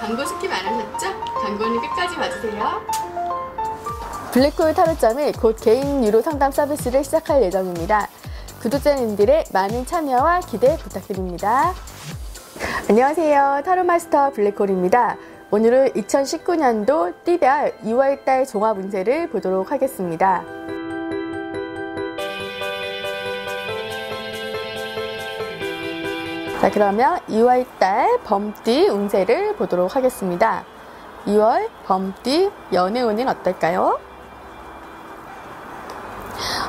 광고 스킵 안 하셨죠? 광고는 끝까지 봐주세요. 블랙홀 타로점이 곧 개인 유료 상담 서비스를 시작할 예정입니다. 구독자님들의 많은 참여와 기대 부탁드립니다. 안녕하세요. 타로마스터 블랙홀입니다. 오늘은 2019년도 띠별 2월달 종합 운세를 보도록 하겠습니다. 자, 그러면 2월달 범띠 운세를 보도록 하겠습니다. 2월 범띠 연애운은 어떨까요?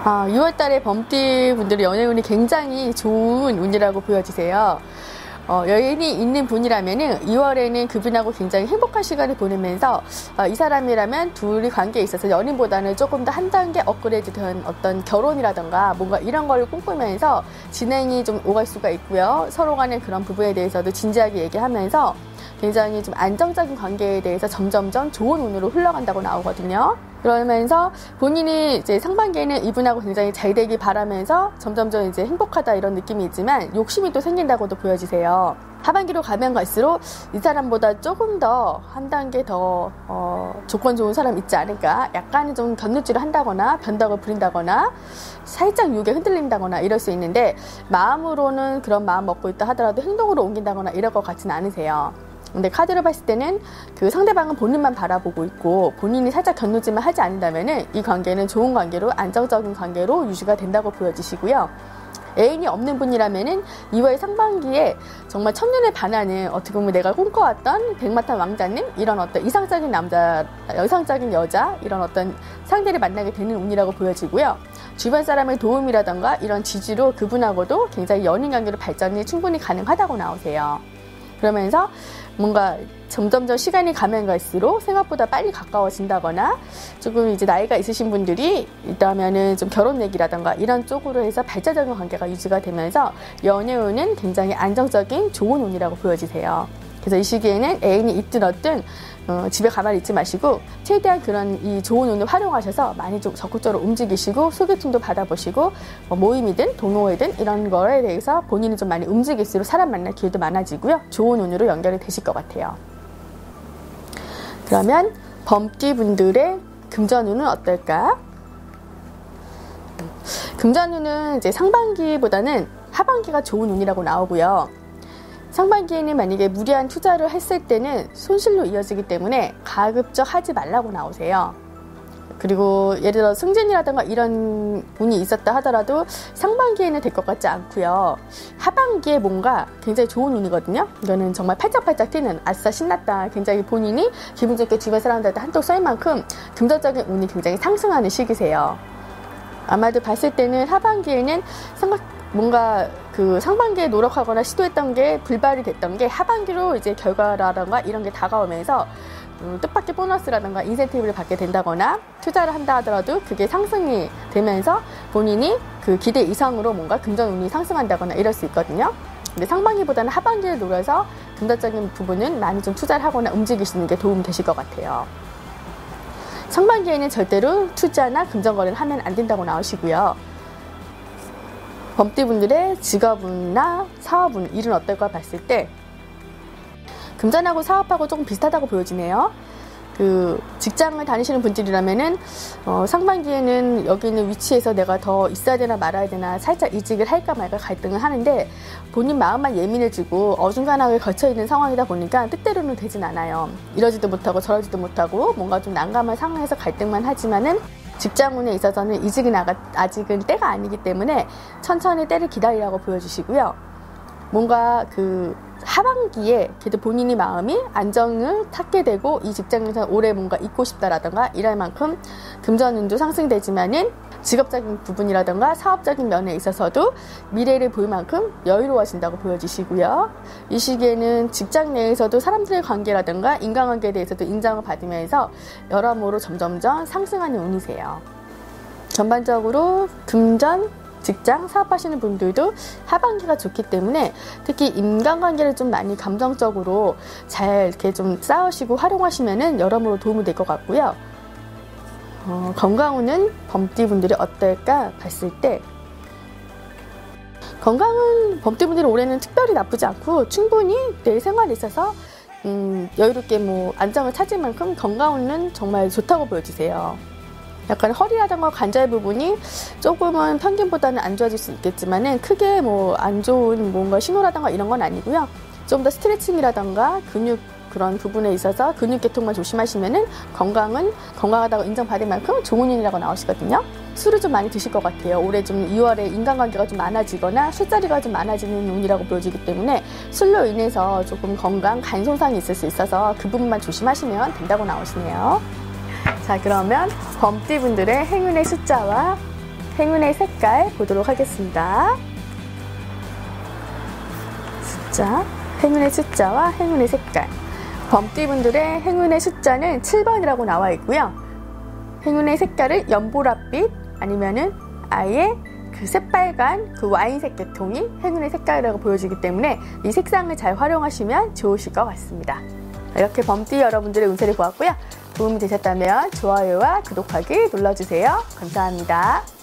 아, 6월달에 범띠 분들의 연애운이 굉장히 좋은 운이라고 보여지세요. 어, 여인이 있는 분이라면은 2월에는 그분하고 굉장히 행복한 시간을 보내면서 어, 이 사람이라면 둘이 관계에 있어서 연인보다는 조금 더 한 단계 업그레이드된 어떤 결혼이라던가 뭔가 이런 걸 꿈꾸면서 진행이 좀 오갈 수가 있고요. 서로 간의 그런 부분에 대해서도 진지하게 얘기하면서 굉장히 좀 안정적인 관계에 대해서 점점점 좋은 운으로 흘러간다고 나오거든요. 그러면서 본인이 이제 상반기에는 이분하고 굉장히 잘 되기 바라면서 점점점 이제 행복하다 이런 느낌이 있지만 욕심이 또 생긴다고도 보여지세요. 하반기로 가면 갈수록 이 사람보다 조금 더 한 단계 더 어, 조건 좋은 사람 있지 않을까 약간은 좀 견눈질을 한다거나 변덕을 부린다거나 살짝 유에 흔들린다거나 이럴 수 있는데 마음으로는 그런 마음 먹고 있다 하더라도 행동으로 옮긴다거나 이럴 것 같지는 않으세요. 근데 카드를 봤을 때는 그 상대방은 본인만 바라보고 있고 본인이 살짝 견누지만 하지 않는다면은 이 관계는 좋은 관계로 안정적인 관계로 유지가 된다고 보여지시고요. 애인이 없는 분이라면은 2월 상반기에 정말 첫눈에 반하는 어떻게 보면 내가 꿈꿔왔던 백마탄 왕자님 이런 어떤 이상적인 남자, 여성적인 여자 이런 어떤 상대를 만나게 되는 운이라고 보여지고요. 주변 사람의 도움이라던가 이런 지지로 그분하고도 굉장히 연인 관계로 발전이 충분히 가능하다고 나오세요. 그러면서 뭔가 점점점 시간이 가면 갈수록 생각보다 빨리 가까워진다거나 조금 이제 나이가 있으신 분들이 있다면은 좀 결혼 얘기라던가 이런 쪽으로 해서 발자적인 관계가 유지가 되면서 연애운은 굉장히 안정적인 좋은 운이라고 보여지세요. 그래서 이 시기에는 애인이 있든 어든 어, 집에 가만히 있지 마시고 최대한 그런 이 좋은 운을 활용하셔서 많이 좀 적극적으로 움직이시고 소개팅도 받아보시고 뭐 모임이든 동호회든 이런 거에 대해서 본인이 좀 많이 움직일수록 사람 만날 기회도 많아지고요. 좋은 운으로 연결이 되실 것 같아요. 그러면 범띠 분들의 금전운은 어떨까? 금전운은 이제 상반기보다는 하반기가 좋은 운이라고 나오고요. 상반기에는 만약에 무리한 투자를 했을 때는 손실로 이어지기 때문에 가급적 하지 말라고 나오세요. 그리고 예를 들어 승진이라든가 이런 운이 있었다 하더라도 상반기에는 될 것 같지 않고요. 하반기에 뭔가 굉장히 좋은 운이거든요. 이거는 정말 팔짝팔짝 뛰는 아싸 신났다. 굉장히 본인이 기분 좋게 주변 사람들한테 한턱 쏠 만큼 금전적인 운이 굉장히 상승하는 시기세요. 아마도 봤을 때는 하반기에는 생각 뭔가 그 상반기에 노력하거나 시도했던 게 불발이 됐던 게 하반기로 이제 결과라던가 이런 게 다가오면서 음, 뜻밖의 보너스라던가 인센티브를 받게 된다거나 투자를 한다 하더라도 그게 상승이 되면서 본인이 그 기대 이상으로 뭔가 금전 운이 상승한다거나 이럴 수 있거든요. 근데 상반기보다는 하반기에 노려서 금전적인 부분은 많이 좀 투자를 하거나 움직이시는 게 도움 되실 것 같아요. 상반기에는 절대로 투자나 금전 거래를 하면 안 된다고 나오시고요. 범띠분들의 직업이나 사업은 일은 어떨까 봤을 때 금전하고 사업하고 조금 비슷하다고 보여지네요. 그 직장을 다니시는 분들이라면은 어, 상반기에는 여기 있는 위치에서 내가 더 있어야 되나 말아야 되나 살짝 이직을 할까 말까 갈등을 하는데 본인 마음만 예민해지고 어중간하게 걸쳐 있는 상황이다 보니까 뜻대로는 되진 않아요. 이러지도 못하고 저러지도 못하고 뭔가 좀 난감한 상황에서 갈등만 하지만은 직장 운에 있어서는 이직이 나가 아직은 때가 아니기 때문에 천천히 때를 기다리라고 보여주시고요. 뭔가 그 하반기에 그래도 본인이 마음이 안정을 찾게 되고 이 직장에서 오래 뭔가 있고 싶다라던가 이럴 만큼 금전운도 상승되지만은 직업적인 부분이라던가 사업적인 면에 있어서도 미래를 볼 만큼 여유로워진다고 보여지시고요. 이 시기에는 직장 내에서도 사람들의 관계라던가 인간관계에 대해서도 인정을 받으면서 여러모로 점점점 상승하는 운이세요. 전반적으로 금전, 직장 사업하시는 분들도 하반기가 좋기 때문에 특히 인간관계를 좀 많이 감정적으로 잘 이렇게 좀 쌓으시고 활용하시면은 여러모로 도움이 될 것 같고요. 어, 건강운은 범띠분들이 어떨까 봤을 때 건강은 범띠분들이 올해는 특별히 나쁘지 않고 충분히 내 생활에 있어서 음, 여유롭게 뭐 안정을 찾을 만큼 건강운은 정말 좋다고 보여지세요. 약간 허리라던가 관절 부분이 조금은 평균보다는 안 좋아질 수 있겠지만은 크게 뭐 안 좋은 뭔가 신호라던가 이런 건 아니고요. 좀 더 스트레칭이라던가 근육 그런 부분에 있어서 근육 계통만 조심하시면은 건강은 건강하다고 인정받을 만큼 좋은 운이라고 나오시거든요. 술을 좀 많이 드실 것 같아요. 올해 좀 2월에 인간관계가 좀 많아지거나 술자리가 좀 많아지는 운이라고 보여지기 때문에 술로 인해서 조금 건강 간 손상이 있을 수 있어서 그 부분만 조심하시면 된다고 나오시네요. 자, 그러면 범띠 분들의 행운의 숫자와 행운의 색깔 보도록 하겠습니다. 숫자, 행운의 숫자와 행운의 색깔. 범띠 분들의 행운의 숫자는 7번이라고 나와 있고요. 행운의 색깔은 연보라빛 아니면은 아예 그 새빨간 그 와인색 계통이 행운의 색깔이라고 보여지기 때문에 이 색상을 잘 활용하시면 좋으실 것 같습니다. 이렇게 범띠 여러분들의 운세를 보았고요. 도움이 되셨다면 좋아요와 구독하기 눌러주세요. 감사합니다.